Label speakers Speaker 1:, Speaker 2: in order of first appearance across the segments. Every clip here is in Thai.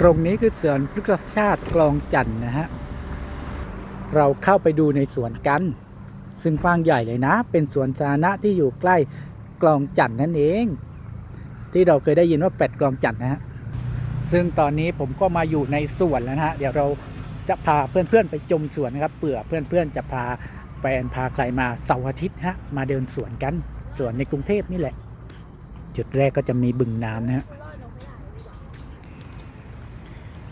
Speaker 1: ตรงนี้คือสวนพฤกษชาติกลองจันทน์นะฮะ เราเข้าไปดูในสวนกัน ซึ่งกว้างใหญ่เลยนะ เป็นสวนสาธารณะที่อยู่ใกล้กลองจันทน์นั่นเอง ที่เราเคยได้ยินว่าแปดกลองจันทน์นะฮะ ซึ่งตอนนี้ผมก็มาอยู่ในสวนแล้วนะฮะ เดี๋ยวเราจะพาเพื่อนๆไปชมสวนนะครับเผื่อเพื่อนๆจะพาแฟนพาใครมาเสาร์อาทิตย์ฮะมาเดินสวนกันสวนในกรุงเทพนี่แหละ จุดแรกก็จะมีบึงน้ำนะฮะ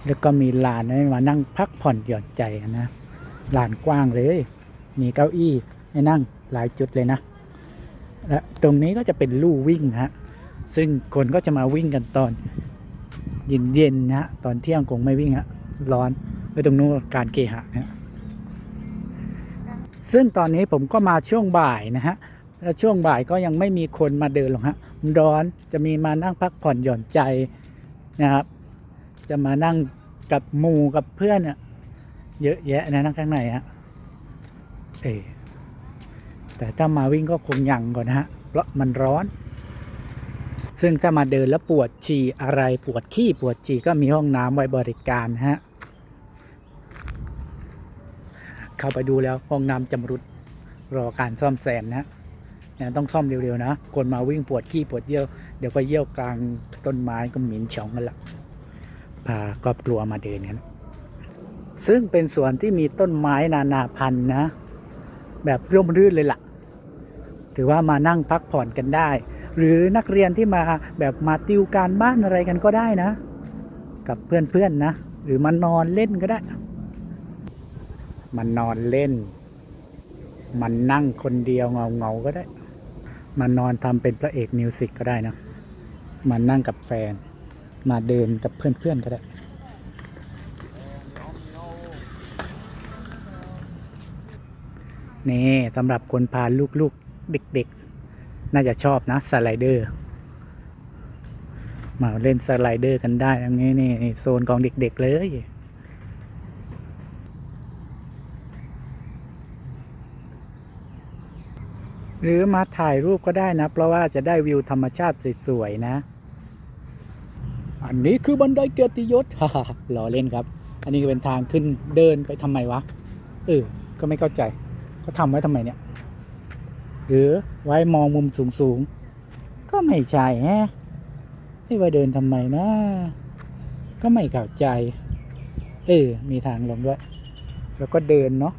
Speaker 1: แล้วก็มีลานให้มานั่งพักผ่อนหย่อนใจกันนะลานกว้างเลย มีเก้าอี้ให้นั่งหลายจุดเลยนะ และตรงนี้ก็จะเป็นลู่วิ่งนะฮะ ซึ่งคนก็จะมาวิ่งกันตอนเย็นๆนะฮะตอนเที่ยงคงไม่วิ่งฮะ ร้อนไปตรงนู้นการเคหะนะฮะซึ่งตอนนี้ผมก็มาช่วงบ่ายนะฮะ แล้วช่วงบ่ายก็ยังไม่มีคนมาเดินหรอกฮะ ร้อนจะมีมานั่งพักผ่อนหย่อนใจนะครับ จะมานั่งกับหมู่กับเพื่อนเนี่ยเยอะแยะนะนั่งข้างในฮะเอแต่ถ้ามาวิ่งก็คงยังก่อนนะฮะเพราะมันร้อน ซึ่งถ้ามาเดินแล้วปวดฉี่อะไรปวดขี้ปวดฉี่ก็มีห้องน้ำไว้บริการฮะเข้าไปดูแล้วห้องน้ำจำรุดรอการซ่อมแซมนะฮะเนี่ยต้องซ่อมเร็วๆนะ คนมาวิ่งปวดขี้ปวดเยี่ยว เดี๋ยวก็เยี่ยวกลางต้นไม้ก็หมิ่นเฉากันละ พาครอบครัวมาเดินกันซึ่งเป็นสวนที่มีต้นไม้นานาพันธุ์นะ แบบร่มรื่นเลยล่ะ ถือว่ามานั่งพักผ่อนกันได้ หรือนักเรียนที่มาแบบมาติวการบ้านอะไรกันก็ได้นะ กับเพื่อนๆนะหรือมานอนเล่นก็ได้มันนอนเล่น มันนั่งคนเดียวเงาๆก็ได้ มันนอนทำเป็นพระเอกมิวสิกก็ได้นะ มันนั่งกับแฟน มาเดินกับเพื่อนๆก็ได้ นี่สำหรับคนพาลูกๆเด็กๆ น่าจะชอบนะสไลเดอร์ มาเล่นสไลเดอร์กันได้ตรงนี้นี่นี่โซนของเด็กๆเลยหรือมาถ่ายรูปก็ได้นะ เพราะว่าจะได้วิวธรรมชาติสวย ๆ นะ อันนี้คือบันไดเกียรติยศฮ่าล้อเล่นครับ อันนี้ก็เป็นทางขึ้นเดินไปทำไมวะ เออ ก็ไม่เข้าใจเขาทำไว้ทำไมเนี่ย หรือไว้มองมุมสูงๆก็ไม่ใช่แฮะให้ไว้เดินทำไมนะ ก็ไม่เข้าใจ เออ มีทางลงด้วย แล้วก็เดินเนาะ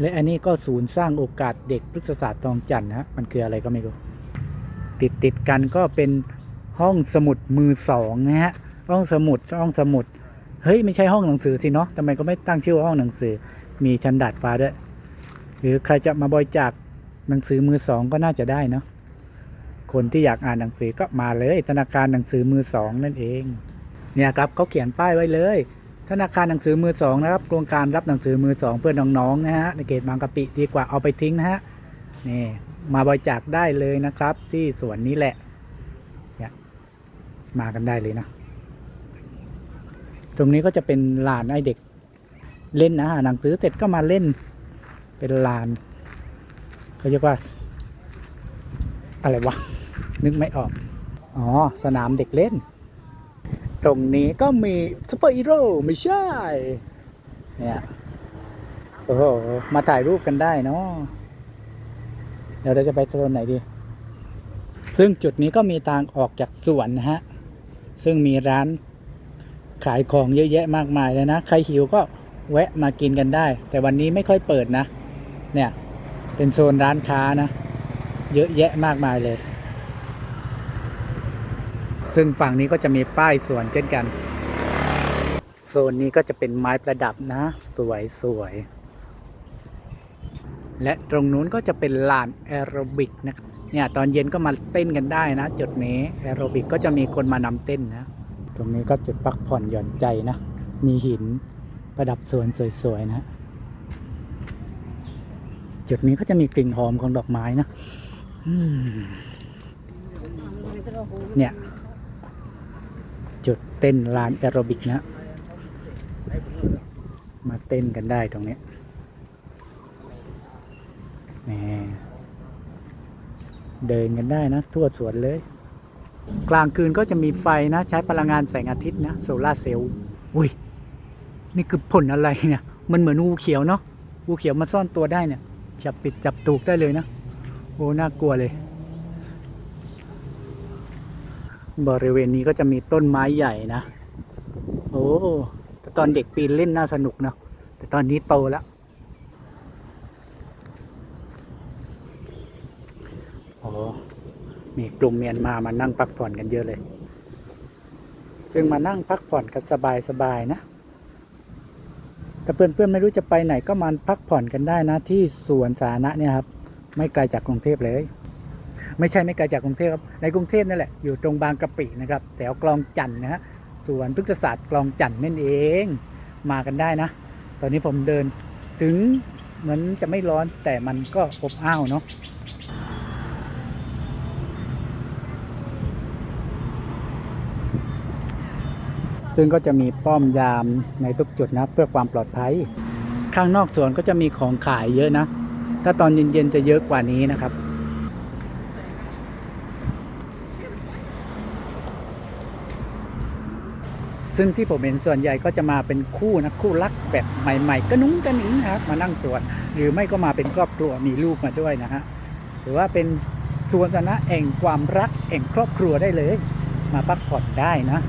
Speaker 1: และอันนี้ก็ศูนย์สร้างโอกาสเด็กพฤกษศาสตร์ทองจันทร์นะฮะมันคืออะไรก็ไม่รู้ ติดติดกันก็เป็น ห้องสมุดมือสองนะฮะห้องสมุดห้องสมุดเฮ้ยไม่ใช่ห้องหนังสือสิเนาะทำไมก็ไม่ตั้งชื่อว่าห้องหนังสือ มีชั้นดาดฟ้าด้วย หรือใครจะมาบริจาคหนังสือมือสองก็น่าจะได้เนาะคนที่อยากอ่านหนังสือก็มาเลยธนาคารหนังสือมือสองนั่นเอง เนี่ยครับเขาเขียนป้ายไว้เลย ธนาคารหนังสือมือสองนะครับโครงการรับหนังสือมือสองเพื่อน้องๆนะฮะในเขตบางกะปิดีกว่าเอาไปทิ้งนะฮะนี่มาบริจาคได้เลยนะครับ ที่สวนนี้แหละ มากันได้เลยนะ ตรงนี้ก็จะเป็นลานให้เด็กเล่นนะหนังสือเสร็จก็มาเล่นเป็นลานเขาเรียกว่า อะไรวะ นึกไม่ออก อ๋อ สนามเด็กเล่น ตรงนี้ก็มีซูเปอร์ฮีโร่ไม่ใช่ เนี่ยโอ้โห มาถ่ายรูปกันได้เนาะเดี๋ยวเราจะไปโซนไหนดี ซึ่งจุดนี้ก็มีทางออกจากสวนนะฮะ ซึ่งมีร้านขายของเยอะแยะมากมายเลยนะ ใครหิวก็แวะมากินกันได้ แต่วันนี้ไม่ค่อยเปิดนะ เนี่ย เป็นโซนร้านค้านะ เยอะแยะมากมายเลย ซึ่งฝั่งนี้ก็จะมีป้ายสวนเช่นกัน โซนนี้ก็จะเป็นไม้ประดับนะ สวยสวย และตรงนู้นก็จะเป็นลานแอโรบิกนะเนี่ยตอนเย็นก็มาเต้นกันได้นะ จุดนี้แอโรบิกก็จะมีคนมานำเต้นนะ ตรงนี้ก็จุดพักผ่อนหย่อนใจนะ มีหินประดับสวนสวยๆนะ จุดนี้ก็จะมีกลิ่นหอมของดอกไม้นะเนี่ย จุดเต้นลานแอโรบิกนะ มาเต้นกันได้ตรงนี้ นี่เดินกันได้นะ ทั่วสวนเลย กลางคืนก็จะมีไฟนะ ใช้พลังงานแสงอาทิตย์นะโซลาเซลล์อุ้ย นี่คือผลอะไรเนี่ย มันเหมือนงูเขียวเนาะงูเขียวมาซ่อนตัวได้เนี่ย จับปิดจับตูกได้เลยนะ โอ้ น่ากลัวเลย บริเวณนี้ก็จะมีต้นไม้ใหญ่นะ โอ้แต่ตอนเด็กปีนเล่นน่าสนุกเนาะแต่ตอนนี้โตแล้ว โอ้ มีกลุ่มเมียนมามานั่งพักผ่อนกันเยอะเลย ซึ่งมานั่งพักผ่อนกันสบายๆนะ แต่เพื่อนๆไม่รู้จะไปไหนก็มาพักผ่อนกันได้นะที่สวนสาธารณะเนี่ยครับ ไม่ไกลจากกรุงเทพเลย ไม่ใช่ไม่ไกลจากกรุงเทพครับ ในกรุงเทพนั่นแหละ อยู่ตรงบางกะปินะครับ แถวคลองจันทน์นะฮะ สวนพฤกษศาสตร์คลองจันทน์นั่นเอง มากันได้นะ ตอนนี้ผมเดินถึงเหมือนจะไม่ร้อนแต่มันก็อบอ้าวเนาะ ซึ่งก็จะมีป้อมยามในทุกจุดนะเพื่อความปลอดภัย ข้างนอกสวนก็จะมีของขายเยอะนะ ถ้าตอนเย็นๆจะเยอะกว่านี้นะครับซึ่งที่ผมเห็นส่วนใหญ่ก็จะมาเป็นคู่นะคู่รักแบบใหม่ๆก็นุ้งกันนิงครับ มานั่งสวน หรือไม่ก็มาเป็นครอบครัวมีลูกมาด้วยนะฮะถือว่าเป็นสวนสาธารณะแห่งความรักแห่งครอบครัวได้เลย มาพักผ่อนได้นะ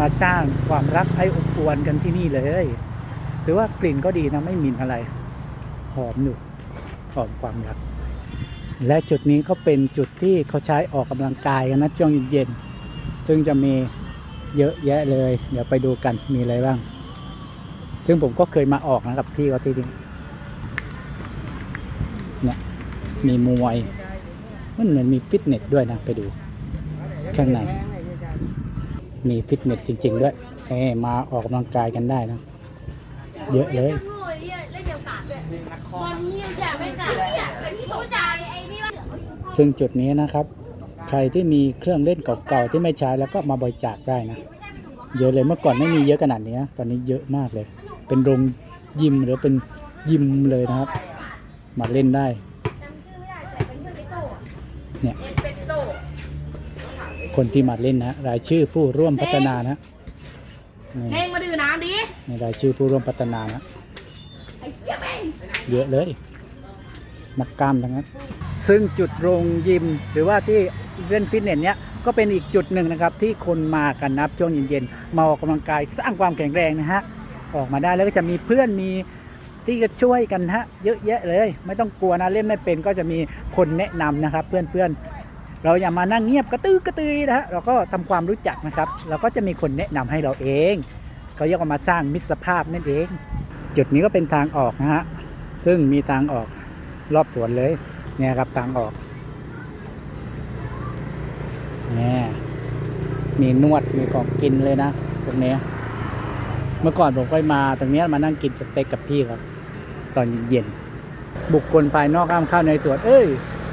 Speaker 1: มาสร้างความรักให้อบอวลกันที่นี่เลยถือว่ากลิ่นก็ดีนะไม่มีอะไร หอมอยู่หอมความรัก และจุดนี้ก็เป็นจุดที่เขาใช้ออกกำลังกายกันนะช่วงเย็นๆซึ่งจะมีเยอะแยะเลย เดี๋ยวไปดูกันมีอะไรบ้าง ซึ่งผมก็เคยมาออกนะกับพี่เขาที่นี่เนี่ยมีมวยมันเหมือนมีฟิตเนสด้วยนะไปดูข้างใน มีฟิตเนสจริง ๆ ด้วยเอ้มาออกกำลังกายกันได้นะ เยอะเลย
Speaker 2: โง่เลยเหี้ยเล่นเดียวกาดด้วยบอลเหี้ยจ่าไม่กาดเนี่ยแต่ที่เขาจ่ายไอ้นี่ว่า
Speaker 1: ซึ่งจุดนี้นะครับ ใครที่มีเครื่องเล่นเก่าๆที่ไม่ใช้แล้วก็มาบริจาคได้นะ เยอะเลยเมื่อก่อนไม่มีเยอะขนาดนี้นะตอนนี้เยอะมากเลย เป็นโรงยิมหรือเป็นยิมเลยนะครับ มาเล่นได้
Speaker 2: จำชื่อไม่ได้แต่เป็นเพื่อนไอ้โต้อะ
Speaker 1: เนี่ย
Speaker 2: เอ็นเป็นโต้
Speaker 1: คนที่มาเล่นนะรายชื่อผู้ร่วมพัฒนานะ
Speaker 2: เน่งมาดื่มน้ำดิ
Speaker 1: ในรายชื่อผู้ร่วมพัฒนานะ
Speaker 2: ไอ้เหี้ยแม่ง
Speaker 1: เยอะเลย นักกล้ามทั้งนั้น ซึ่งจุดโรงยิมหรือว่าที่เล่นฟิตเนสเนี้ยก็เป็นอีกจุดหนึ่งนะครับ ที่คนมากันนะครับช่วงเย็นๆมาออกกำลังกายสร้างความแข็งแรงนะฮะออกมาได้แล้วก็จะมีเพื่อนมีที่จะช่วยกันฮะเยอะแยะเลย ไม่ต้องกลัวนะเล่นไม่เป็นก็จะมีคนแนะนำนะครับ เพื่อนๆ เราอย่ามานั่งเงียบกระตือกระตือนะฮะเราก็ทำความรู้จักนะครับเราก็จะมีคนแนะนำให้เราเองเขาเรียกว่ามาสร้างมิตรภาพนั่นเอง จุดนี้ก็เป็นทางออกนะฮะซึ่งมีทางออกรอบสวนเลยเนี่ยครับทางออกเนี่ยมีนวดมีของกินเลยนะตรงนี้ เมื่อก่อนผมเคยมาตรงนี้มานั่งกินสเต็กกับพี่ครับ ตอนเย็น บุคคลภายนอกห้ามเข้าในสวน เอ้ย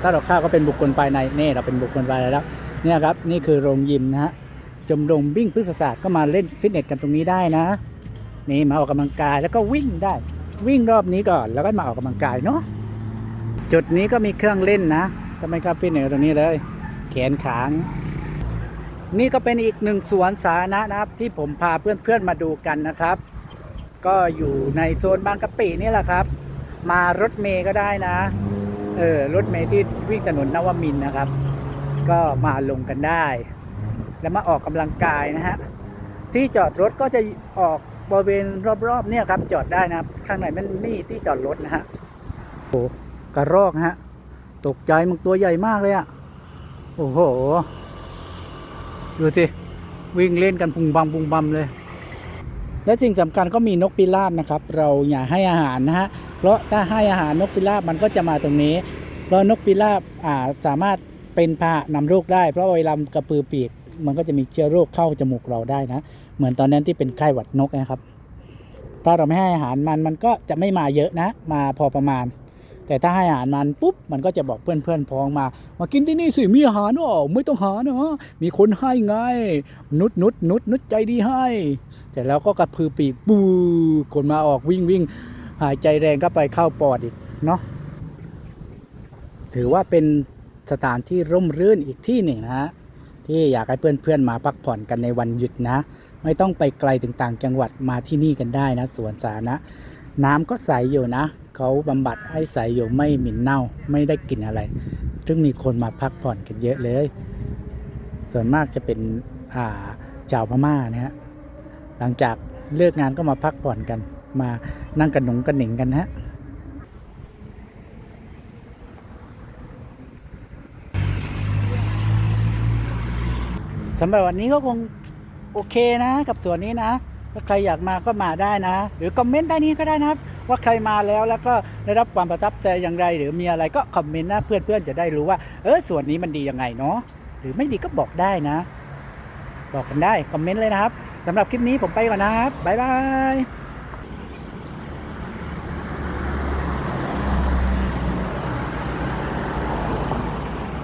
Speaker 1: ถ้าเราข้าก็เป็นบุคคลภายในเน่เราเป็นบุคคลภายในแล้วเนี่ยครับนี่คือโรงยิมนะฮะชมรมวิ่งพฤกษศาสตร์ก็มาเล่นฟิตเนสกันตรงนี้ได้นะ นี่มาออกกำลังกายแล้วก็วิ่งได้ วิ่งรอบนี้ก่อนแล้วก็มาออกกำลังกายเนาะจุดนี้ก็มีเครื่องเล่นนะก็ไมครับฟิตเนสตรงนี้เลย แขนขางนี่ก็เป็นอีกหนึ่งสวนสาธารณะนะครับ ที่ผมพาเพื่อนๆมาดูกันนะครับ ก็อยู่ในโซนบางกะปินี่แหละครับ มารถเมย์ก็ได้นะ เออรถเมย์ที่วิ่งถนนนวมินนะครับ ก็มาลงกันได้ แล้วมาออกกำลังกายนะฮะที่จอดรถก็จะออกบริเวณรอบๆเนี่ยครับ จอดได้นะครับข้างในมันมีที่จอดรถนะฮะโอ้กระรอกฮะ ตกใจมันตัวใหญ่มากเลยอะ่ะโอ้โห ดูสิ วิ่งเล่นกันพุงบังพุงบัมเลย และสิ่งสำคัญก็มีนกพิราบนะครับ เราอย่าให้อาหารนะฮะ เพราะถ้าให้อาหารนกพิราบมันก็จะมาตรงนี้เพราะนกพิราบอ่าสามารถเป็นพาหนำโรคได้ เพราะเวลากระปือปีก มันก็จะมีเชื้อโรคเข้าจมูกเราได้นะ เหมือนตอนนั้นที่เป็นไข้หวัดนกนะครับ ถ้าเราไม่ให้อาหารมันมันก็จะไม่มาเยอะนะ มาพอประมาณ แต่ถ้าให้อาหารมันปุ๊บมันก็จะบอกเพื่อนเพื่อนพ้องมามากินที่นี่สิมีอาหารอ๋อไม่ต้องหานะมีคนให้ไงนุดนุดนุดนุดใจดีให้ แต่แล้วก็กระพือปีกปูคนมาออกวิ่งวิ่ง หายใจแรงก็ไปเข้าปอดอีกเนาะถือว่าเป็นสถานที่ร่มรื่นอีกที่หนึ่งนะฮะที่อยากให้เพื่อนๆมาพักผ่อนกันในวันหยุดนะ ไม่ต้องไปไกลถึงต่างจังหวัดมาที่นี่กันได้นะสวนสาธารณะน้ำก็ใสอยู่นะ เขาบำบัดให้ใสอยู่ไม่หมิ่นเน่าไม่ได้กลิ่นอะไร ซึ่งมีคนมาพักผ่อนกันเยอะเลย ส่วนมากจะเป็นอ่าชาวพม่านะฮะหลังจากเลิกงานก็มาพักผ่อนกัน มานั่งกันหนุงกันหนิงกันฮะสำหรับวันนี้ก็คงโอเคนะ กับส่วนนี้นะถ้าใครอยากมาก็มาได้นะ หรือคอมเมนต์ใต้นี้ก็ได้นะครับ ว่าใครมาแล้วแล้วก็ได้รับความประทับใจอย่างไร หรือมีอะไรก็คอมเมนต์นะเพื่อนๆจะได้รู้ว่า เออส่วนนี้มันดียังไงเนาะหรือไม่ดีก็บอกได้นะ บอกกันได้คอมเมนต์เลยนะครับสำหรับคลิปนี้ผมไปก่อนนะครับบ๊ายบาย